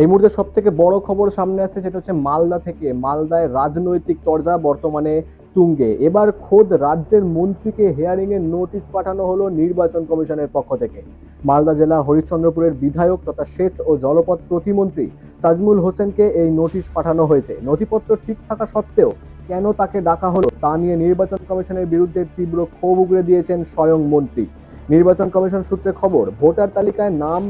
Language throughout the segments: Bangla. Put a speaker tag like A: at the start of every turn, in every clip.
A: এই মুহূর্তে সব থেকে বড় খবর সামনে আছে সেটা হচ্ছে মালদা থেকে, মালদায় রাজনৈতিক তরজা বর্তমানে তুঙ্গে। এবার খোদ রাজ্যের মন্ত্রীকে হেয়ারিং এর নোটিশ পাঠানো হলো নির্বাচন কমিশনের পক্ষ থেকে। মালদা জেলা হরিশ্চন্দ্রপুরের বিধায়ক তথা সেচ ও জলপথ প্রতিমন্ত্রী তাজমুল হোসেনকে এই নোটিশ পাঠানো হয়েছে। নথিপত্র ঠিক থাকা সত্ত্বেও কেন তাকে ডাকা হলো তা নিয়ে নির্বাচন কমিশনের বিরুদ্ধে তীব্র ক্ষোভ উগড়ে দিয়েছেন স্বয়ং মন্ত্রী। নির্বাচন কমিশন সূত্রে খবর, ভোটার তালিকায় নাম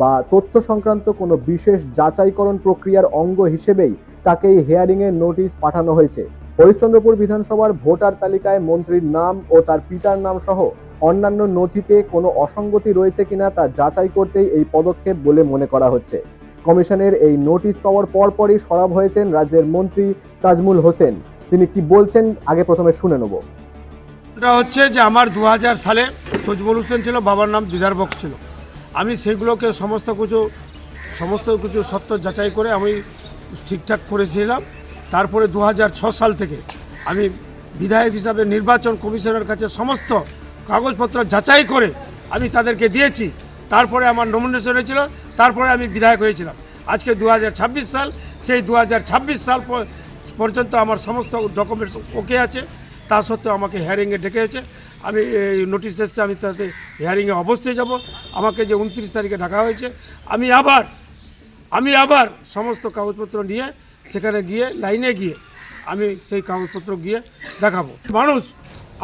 A: বা তথ্য সংক্রান্ত কোনো বিশেষ যাচাইকরণ প্রক্রিয়ার অঙ্গ হিসেবেই তাকে এই হেয়ারিংয়ের নোটিশ পাঠানো হয়েছে। হরিশ্চন্দ্রপুর বিধানসভার ভোটার তালিকায় মন্ত্রীর নাম ও তার পিতার নাম সহ অন্যান্য নথিতে কোনো অসঙ্গতি রয়েছে কিনা তা যাচাই করতেই এই পদক্ষেপ বলে মনে করা হচ্ছে। কমিশনের এই নোটিশ পাওয়ার পরপরই সরব হয়েছেন রাজ্যের মন্ত্রী তাজমুল হোসেন। তিনি কি বলছেন আগে প্রথমে শুনে নেব।
B: এটা হচ্ছে যে আমার দু হাজার সালে তজমুল হোসেন ছিল, বাবার নাম দিদার বক্স ছিল। আমি সেগুলোকে সমস্ত কিছু সমস্ত কিছু সত্য যাচাই করে আমি ঠিকঠাক করেছিলাম। তারপরে দু সাল থেকে আমি বিধায়ক হিসাবে নির্বাচন কমিশনের কাছে সমস্ত কাগজপত্র যাচাই করে আমি তাদেরকে দিয়েছি। তারপরে আমার নমিনেশন হয়েছিল, তারপরে আমি বিধায়ক হয়েছিলাম। আজকে দু হাজার ছাব্বিশ সাল, সেই দু হাজার ছাব্বিশ সাল পর্যন্ত আমার সমস্ত ডকুমেন্টস ওকে আছে। তা সত্ত্বেও আমাকে হিয়ারিংয়ে ডেকেছে। আমি এই নোটিশ এসছে, আমি তাতে হিয়ারিংয়ে অবশ্যই যাব। আমাকে যে উনত্রিশ তারিখে ডাকা হয়েছে, আমি আবার আমি আবার সমস্ত কাগজপত্র নিয়ে সেখানে গিয়ে লাইনে গিয়ে আমি সেই কাগজপত্র গিয়ে দেখাবো। মানুষ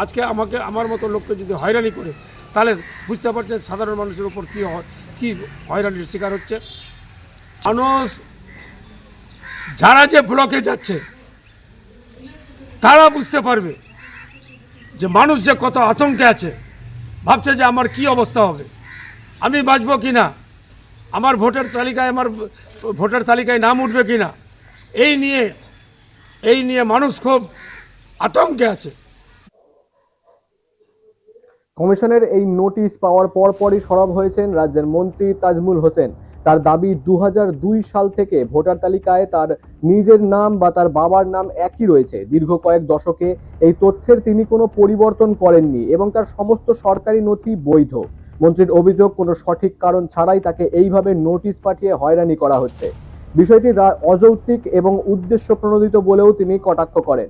B: আজকে আমাকে, আমার মতো লোককে যদি হয়রানি করে, তাহলে বুঝতে পারছেন সাধারণ মানুষের উপর কী কী হয়রানির শিকার হচ্ছে। মানুষ যারা যে ব্লকে যাচ্ছে, তারা বুঝতে পারবে যে মানুষ যে কত আতঙ্কে আছে, ভাবছে যে আমার কি অবস্থা হবে। আমি বাঁচবো কি না? আমার ভোটের তালিকায় আমার ভোটার তালিকায় নাম উঠবে কি না? এই নিয়ে এই নিয়ে মানুষ খুব আতঙ্কে আছে।
A: কমিশনের এই নোটিশ পাওয়ার পরপরই সরব হয়েছেন রাজ্যের মন্ত্রী তাজমুল হোসেন। তার দাবি দু হাজার দুই সাল থেকে ভোটার তালিকায় তার নিজের নাম বা তার বাবার নাম একই রয়েছে। দীর্ঘ কয়েক দশকে এই তথ্যের তিনি কোনো পরিবর্তন করেননি এবং তার সমস্ত সরকারি নথি বৈধ। মন্ত্রীর অভিযোগ, কোনো সঠিক কারণ ছাড়াই তাকে এইভাবে নোটিশ পাঠিয়ে হয়রানি করা হচ্ছে। বিষয়টি অযৌক্তিক এবং উদ্দেশ্য প্রণোদিত বলেও তিনি কটাক্ষ করেন।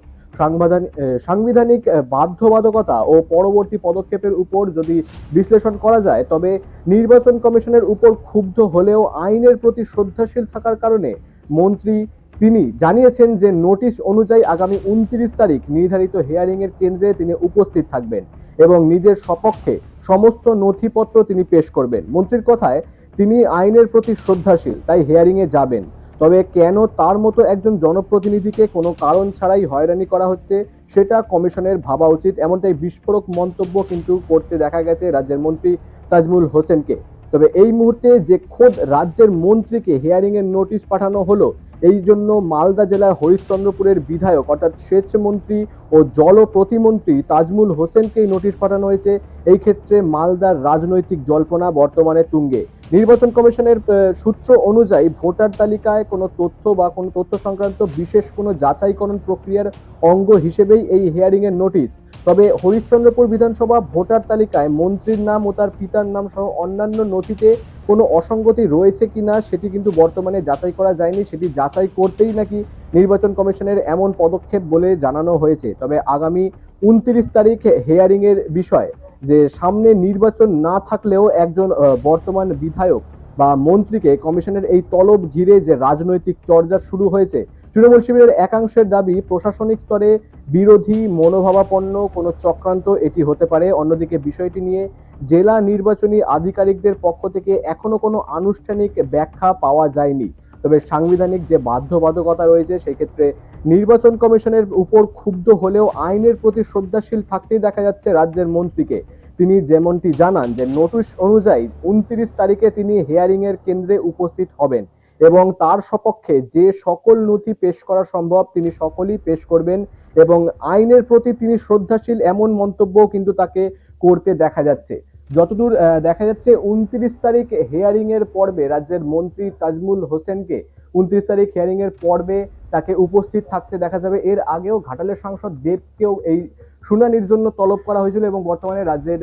A: সাংবিধানিক বাধ্যবাধকতা ও পরবর্তী পদক্ষেপের উপর যদি বিশ্লেষণ করা যায়, তবে নির্বাচন কমিশনের উপর ক্ষুব্ধ হলেও আইনের প্রতি শ্রদ্ধাশীল থাকার কারণে মন্ত্রী তিনি জানিয়েছেন যে নোটিশ অনুযায়ী আগামী উনত্রিশ তারিখ নির্ধারিত হেয়ারিং এর কেন্দ্রে তিনি উপস্থিত থাকবেন এবং নিজের সপক্ষে সমস্ত নথিপত্র তিনি পেশ করবেন। মন্ত্রীর কথায় তিনি আইনের প্রতি শ্রদ্ধাশীল, তাই হেয়ারিং এ যাবেন। তবে কেন তার মতো একজন জনপ্রতিনিধিকে কোনো কারণ ছাড়াই হয়রানি করা হচ্ছে, সেটা কমিশনের ভাবা উচিত। এমনটাই বিস্ফোরক মন্তব্য কিন্তু করতে দেখা গেছে রাজ্যের মন্ত্রী তাজমুল হোসেনকে। তবে এই মুহূর্তে যে খোদ রাজ্যের মন্ত্রীকে হিয়ারিংয়ের নোটিশ পাঠানো হলো এই জন্য মালদা জেলার হরিশ্চন্দ্রপুরের বিধায়ক অর্থাৎ সেচ মন্ত্রী ও জল প্রতিমন্ত্রী তাজমুল হোসেনকেই নোটিশ পাঠানো হয়েছে। এই ক্ষেত্রে মালদার রাজনৈতিক জল্পনা বর্তমানে তুঙ্গে। নির্বাচন কমিশনের সূত্র অনুযায়ী ভোটার তালিকায় কোনো তথ্য বা কোনো তথ্য সংক্রান্ত বিশেষ কোনো যাচাইকরণ প্রক্রিয়ার অঙ্গ হিসেবেই এই হিয়ারিং এর নোটিশ। তবে হরিশ্চন্দ্রপুর বিধানসভা ভোটার তালিকায় মন্ত্রীর নাম ও তার পিতার নাম সহ অন্যান্য নথিতে কোনো অসঙ্গতি রয়েছে কি না সেটি কিন্তু বর্তমানে যাচাই করা যায়নি, সেটি যাচাই করতেই নাকি নির্বাচন কমিশনের এমন পদক্ষেপ বলে জানানো হয়েছে। তবে আগামী উনত্রিশ তারিখ হেয়ারিংয়ের বিষয় যে সামনে নির্বাচন না থাকলেও একজন বর্তমান বিধায়ক বা মন্ত্রীকে কমিশনের এই তলব ঘিরে যে রাজনৈতিক চর্চা শুরু হয়েছে, তৃণমূল শিবিরের একাংশের দাবি প্রশাসনিক স্তরে বিরোধী, মনোভাবাপন্ন কোনো চক্রান্ত এটি হতে পারে। অন্যদিকে বিষয়টি নিয়ে জেলা নির্বাচনী আধিকারিকদের পক্ষ থেকে এখনও কোনো আনুষ্ঠানিক ব্যাখ্যা পাওয়া যায়নি। তবে সাংবিধানিক যে বাধ্যবাধকতা রয়েছে, সেই ক্ষেত্রে নির্বাচন কমিশনের উপর ক্ষুব্ধ হলেও আইনের প্রতি শ্রদ্ধাশীল থাকতেই দেখা যাচ্ছে রাজ্যের মন্ত্রীকে। তিনি যেমনটি জানান যে নোটিশ অনুযায়ী উনত্রিশ তারিখে তিনি হেয়ারিং এর কেন্দ্রে উপস্থিত হবেন এবং তার সপক্ষে যে সকল নথি পেশ করা সম্ভব তিনি সকলই পেশ করবেন এবং আইনের প্রতি তিনি শ্রদ্ধাশীল এমন মন্তব্য কিন্তু তাকে করতে দেখা যাচ্ছে। যতদূর দেখা যাচ্ছে উনত্রিশ তারিখ হেয়ারিং এর পর্বে রাজ্যের মন্ত্রী তাজমুল হোসেনকে, উনত্রিশ তারিখ হিয়ারিং এর পর্বে তাকে উপস্থিত থাকতে দেখা যাবে। এর আগেও ঘাটালের সাংসদ দেবকেও এই শুনানির জন্য তলব করা হয়েছিল এবং বর্তমানে রাজ্যের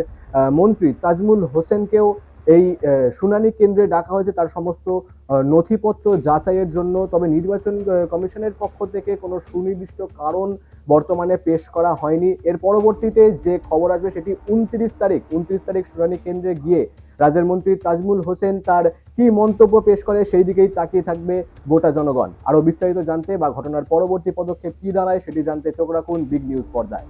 A: মন্ত্রী তাজমুল হোসেনকেও এই শুনানি কেন্দ্রে ডাকা হয়েছে। তার সমস্ত নথিপত্র যাচাইয়ের জন্য। তবে নির্বাচন কমিশনের পক্ষ থেকে কোনো সুনির্দিষ্ট কারণ বর্তমানে পেশ করা হয়নি। এর পরবর্তীতে যে খবর আসবে সেটি উনত্রিশ তারিখ উনত্রিশ তারিখ শুনানি কেন্দ্রে গিয়ে রাজ্যের মন্ত্রী তাজমুল হোসেন তার কি মন্তব্য পেশ করে সেই দিকেই তাকিয়ে থাকবে গোটা জনগণ। আরও বিস্তারিত জানতে বা ঘটনার পরবর্তী পদক্ষেপ কী দাঁড়ায় সেটি জানতে চোখ রাখুন বিগ নিউজ পর্দায়।